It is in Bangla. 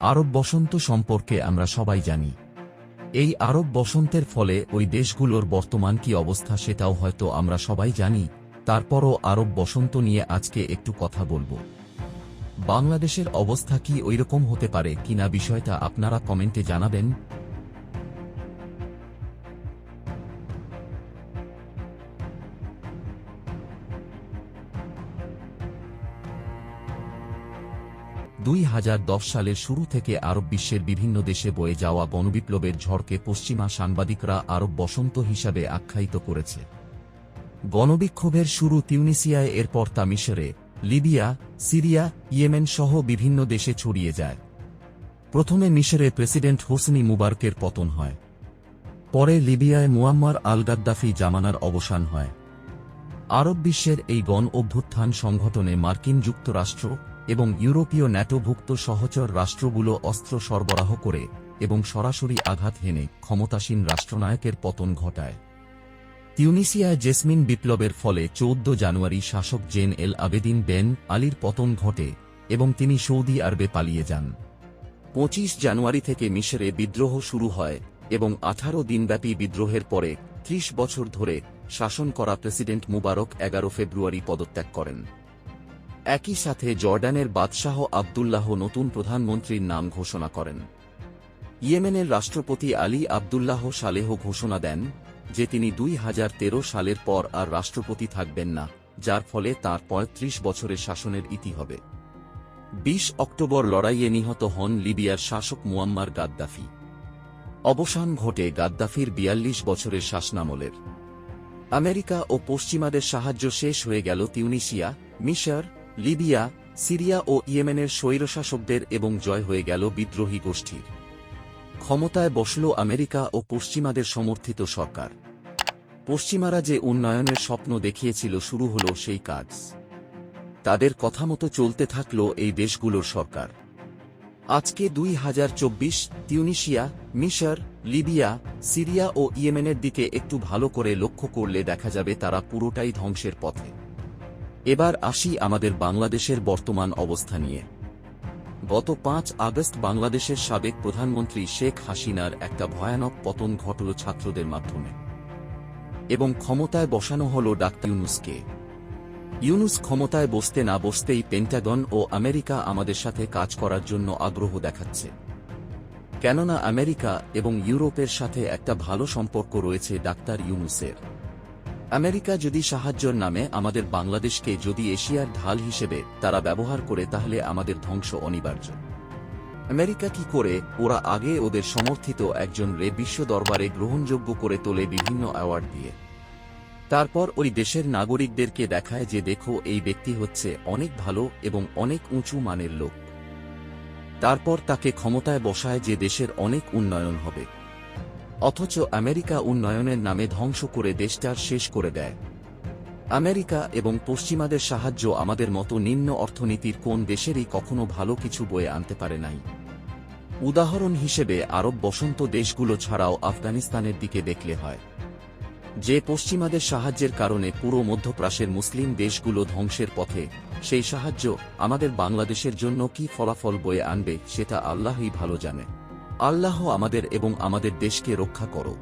আরব বসন্ত সম্পর্কে আমরা সবাই জানি। এই আরব বসন্তের ফলে ওই দেশগুলোর বর্তমান কি অবস্থা সেটাও হয়তো আমরা সবাই জানি, তারপরও আরব বসন্ত নিয়ে আজকে একটু কথা বলব। বাংলাদেশের অবস্থা কি ওইরকম হতে পারে কিনা বিষয়টা আপনারা কমেন্টে জানাবেন দুই হাজার দশ সালের শুরু থেকে আরব বিশ্বের বিভিন্ন দেশে বয়ে যাওয়া গণবিপ্লবের ঝড়কে পশ্চিমা সাংবাদিকরা আরব বসন্ত হিসাবে আখ্যায়িত করেছে। গণবিক্ষোভের শুরু তিউনিসিয়ায়, এরপর তা মিশরে, লিবিয়া, সিরিয়া, ইয়েমেন সহ বিভিন্ন দেশে ছড়িয়ে যায়। প্রথমে মিশরে প্রেসিডেন্ট হোসনি মুবারকের পতন হয়। পরে লিবিয়ায় মুয়াম্মার আল গাদ্দাফি জামানার অবসান হয়। আরব বিশ্বের এই গণ অভ্যুত্থান সংগঠনে মার্কিন যুক্তরাষ্ট্র এবং ইউরোপীয় ন্যাটোভুক্ত সহচর রাষ্ট্রগুলো অস্ত্র সরবরাহ করে এবং সরাসরি আঘাত হেনে ক্ষমতাসীন রাষ্ট্রনায়কের পতন ঘটায়। তিউনিসিয়ায় জেসমিন বিপ্লবের ফলে চৌদ্দ জানুয়ারি শাসক জেন এল আবেদিন বেন আলীর পতন ঘটে এবং তিনি সৌদি আরবে পালিয়ে যান। পঁচিশ জানুয়ারি থেকে মিশরে বিদ্রোহ শুরু হয় এবং আঠারো দিনব্যাপী বিদ্রোহের পরে ত্রিশ বছর ধরে শাসন করা প্রেসিডেন্ট মুবারক এগারো ফেব্রুয়ারি পদত্যাগ করেন। একই সাথে জর্ডানের বাদশাহ আবদুল্লাহ নতুন প্রধানমন্ত্রীর নাম ঘোষণা করেন। ইয়েমেনের রাষ্ট্রপতি আলী আবদুল্লাহ সালেহ ঘোষণা দেন যে তিনি দুই হাজার তেরো সালের পর আর রাষ্ট্রপতি থাকবেন না, যার ফলে তাঁর পঁয়ত্রিশ বছরের শাসনের ইতি হবে। বিশ অক্টোবর লড়াইয়ে নিহত হন লিবিয়ার শাসক মুয়াম্মার গাদ্দাফি। অবসান ঘটে গাদ্দাফির বিয়াল্লিশ বছরের শাসনামলের। আমেরিকা ও পশ্চিমাদের সাহায্য শেষ হয়ে গেল তিউনিশিয়া, মিশর লিবিয়া, সিরিয়া ও ইয়েমেনের স্বৈরশাসকদের এবং জয় হয়ে গেল বিদ্রোহী গোষ্ঠীর। ক্ষমতায় বসল আমেরিকা ও পশ্চিমাদের সমর্থিত সরকার। পশ্চিমারা যে উন্নয়নের স্বপ্ন দেখিয়েছিল শুরু হল সেই কাজ। তাদের কথা মতো চলতে থাকল এই দেশগুলোর সরকার। আজকে দুই হাজার চব্বিশ তিউনিশিয়া, মিশর, লিবিয়া, সিরিয়া ও ইয়েমেনের দিকে একটু ভালো করে লক্ষ্য করলে দেখা যাবে তারা পুরোটাই ধ্বংসের পথে। এবার আসি আমাদের বাংলাদেশের বর্তমান অবস্থা নিয়ে। গত পাঁচ আগস্ট বাংলাদেশের সাবেক প্রধানমন্ত্রী শেখ হাসিনার একটা ভয়ানক পতন ঘটল ছাত্রদের মাধ্যমে। এবং ক্ষমতায় বসানো হল ডাক্তার ইউনুসকে। ইউনুস ক্ষমতায় বসতে না বসতেই পেন্টাগন ও আমেরিকা আমাদের সাথে কাজ করার জন্য আগ্রহ দেখাচ্ছে। কেননা আমেরিকা এবং ইউরোপের সাথে একটা ভালো সম্পর্ক রয়েছে ডাক্তার ইউনুসের। আমেরিকা যদি সাহায্যর নামে আমাদের বাংলাদেশকে যদি এশিয়ার ঢাল হিসেবে তারা ব্যবহার করে, তাহলে আমাদের ধ্বংস অনিবার্য। আমেরিকা কি করে? ওরা আগে ওদের সমর্থিত একজন রে বিশ্ব দরবারে গ্রহণযোগ্য করে তোলে বিভিন্ন অ্যাওয়ার্ড দিয়ে। তারপর ওই দেশের নাগরিকদেরকে দেখায় যে, দেখো, এই ব্যক্তি হচ্ছে অনেক ভালো এবং অনেক উঁচু মানের লোক। তারপর তাকে ক্ষমতায় বসায় যে, দেশের অনেক উন্নয়ন হবে। অথচ আমেরিকা উন্নয়নের নামে ধ্বংস করে দেশটার শেষ করে দেয়। আমেরিকা এবং পশ্চিমাদের সাহায্য আমাদের মতো নিম্ন অর্থনীতির কোন দেশেরই কখনো ভালো কিছু বয়ে আনতে পারে নাই। উদাহরণ হিসেবে আরব বসন্ত দেশগুলো ছাড়াও আফগানিস্তানের দিকে দেখলে হয়। যে পশ্চিমাদের সাহায্যের কারণে পুরো মধ্যপ্রাচ্যের মুসলিম দেশগুলো ধ্বংসের পথে, সেই সাহায্য আমাদের বাংলাদেশের জন্য কি ফলাফল বয়ে আনবে, সেটা আল্লাহই ভালো জানে। আল্লাহ আমাদের এবং আমাদের দেশকে রক্ষা করো।